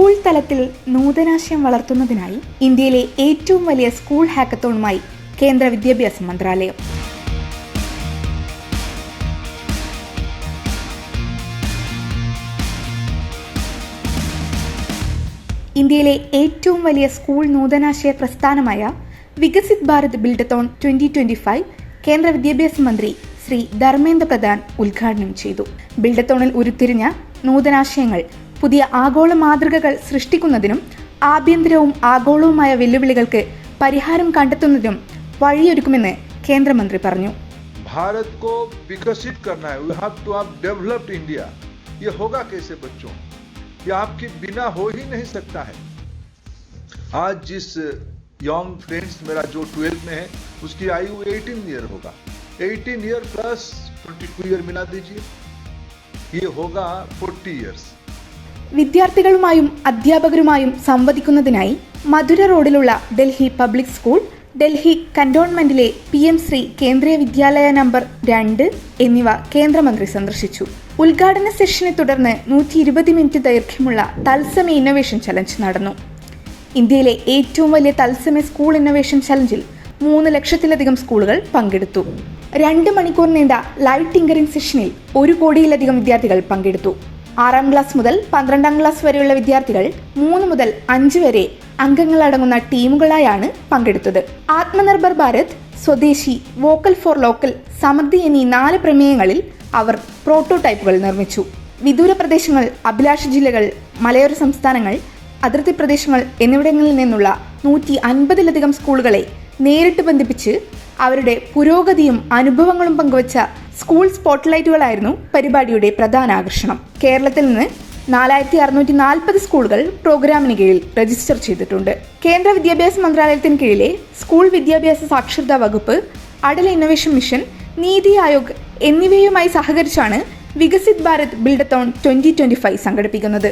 School തലത്തിൽ നൂതനാശയം വളർത്തുന്നതിനായി ഇന്ത്യയിലെ ഏറ്റവും വലിയ സ്കൂൾ ഹാക്കത്തോണുമായി കേന്ദ്ര വിദ്യാഭ്യാസ മന്ത്രാലയം. ഇന്ത്യയിലെ ഏറ്റവും വലിയ സ്കൂൾ നൂതനാശയ പ്രസ്ഥാനമായ Viksit Bharat buildathon twenty twenty five കേന്ദ്ര വിദ്യാഭ്യാസ മന്ത്രി ശ്രീ ധർമ്മേന്ദ്ര പ്രധാൻ ഉദ്ഘാടനം ചെയ്തു. ബിൽഡത്തോണിൽ ഉരുത്തിരിഞ്ഞ നൂതനാശയങ്ങൾ പുതിയ ആഗോള മാതൃകകൾ സൃഷ്ടിക്കുന്നതിനും ആഭ്യന്തരവും ആഗോളവുമായ വെല്ലുവിളികൾക്ക് പരിഹാരം കണ്ടെത്തുന്നതിനും വഴിയൊരുക്കുമെന്ന് കേന്ദ്രമന്ത്രി പറഞ്ഞു भारत को विकसित करना है we have to have developed India ये होगा कैसे बच्चों ये आपके बिना हो ही नहीं सकता है आज जिस यंग फ्रेंड्स मेरा जो 12 में है उसकी आयु 18 ईयर होगा 18 ईयर प्लस 22 ईयर मिला दीजिए ये होगा 40 इयर्स വിദ്യാർത്ഥികളുമായും അധ്യാപകരുമായും സംവദിക്കുന്നതിനായി മധുര റോഡിലുള്ള Delhi public school Delhi കന്റോൺമെന്റിലെ P M Shri Kendriya Vidyalaya number രണ്ട് എന്നിവ കേന്ദ്രമന്ത്രി സന്ദർശിച്ചു. ഉദ്ഘാടന സെഷനെ തുടർന്ന് നൂറ്റി ഇരുപത് മിനിറ്റ് ദൈർഘ്യമുള്ള തത്സമയ ഇന്നൊവേഷൻ ചലഞ്ച് നടന്നു. ഇന്ത്യയിലെ ഏറ്റവും വലിയ തത്സമയ സ്കൂൾ ഇന്നൊവേഷൻ ചലഞ്ചിൽ മൂന്ന് ലക്ഷത്തിലധികം സ്കൂളുകൾ പങ്കെടുത്തു. രണ്ട് മണിക്കൂർ നീണ്ട ലൈവ് ടിങ്കറിംഗ് സെഷനിൽ ഒരു കോടിയിലധികം വിദ്യാർത്ഥികൾ പങ്കെടുത്തു. ആറാം ക്ലാസ് മുതൽ പന്ത്രണ്ടാം ക്ലാസ് വരെയുള്ള വിദ്യാർത്ഥികൾ മൂന്ന് മുതൽ അഞ്ച് വരെ അംഗങ്ങളടങ്ങുന്ന ടീമുകളായാണ് പങ്കെടുത്തത്. ആത്മനിർഭർ ഭാരത് സ്വദേശി വോക്കൽ ഫോർ ലോക്കൽ സമൃദ്ധി എന്നീ നാല് പ്രമേയങ്ങളിൽ അവർ പ്രോട്ടോടൈപ്പുകൾ നിർമ്മിച്ചു. വിദൂര പ്രദേശങ്ങൾ അഭിലാഷ ജില്ലകൾ മലയോര സംസ്ഥാനങ്ങൾ അതിർത്തി പ്രദേശങ്ങൾ എന്നിവിടങ്ങളിൽ നിന്നുള്ള നൂറ്റി അൻപതിലധികം സ്കൂളുകളെ നേരിട്ട് ബന്ധിപ്പിച്ച് അവരുടെ പുരോഗതിയും അനുഭവങ്ങളും പങ്കുവച്ച സ്കൂൾ സ്പോട്ട്ലൈറ്റുകളായിരുന്നു പരിപാടിയുടെ പ്രധാന ആകർഷണം. കേരളത്തിൽ നിന്ന് നാലായിരത്തി അറുന്നൂറ്റി നാൽപ്പത് സ്കൂളുകൾ പ്രോഗ്രാമിന് കീഴിൽ രജിസ്റ്റർ ചെയ്തിട്ടുണ്ട്. കേന്ദ്ര വിദ്യാഭ്യാസ മന്ത്രാലയത്തിന് കീഴിലെ സ്കൂൾ വിദ്യാഭ്യാസ സാക്ഷരതാ വകുപ്പ് അടൽ ഇന്നൊവേഷൻ മിഷൻ നീതി ആയോഗ് എന്നിവയുമായി സഹകരിച്ചാണ് Viksit Bharat buildathon twenty twenty five സംഘടിപ്പിക്കുന്നത്.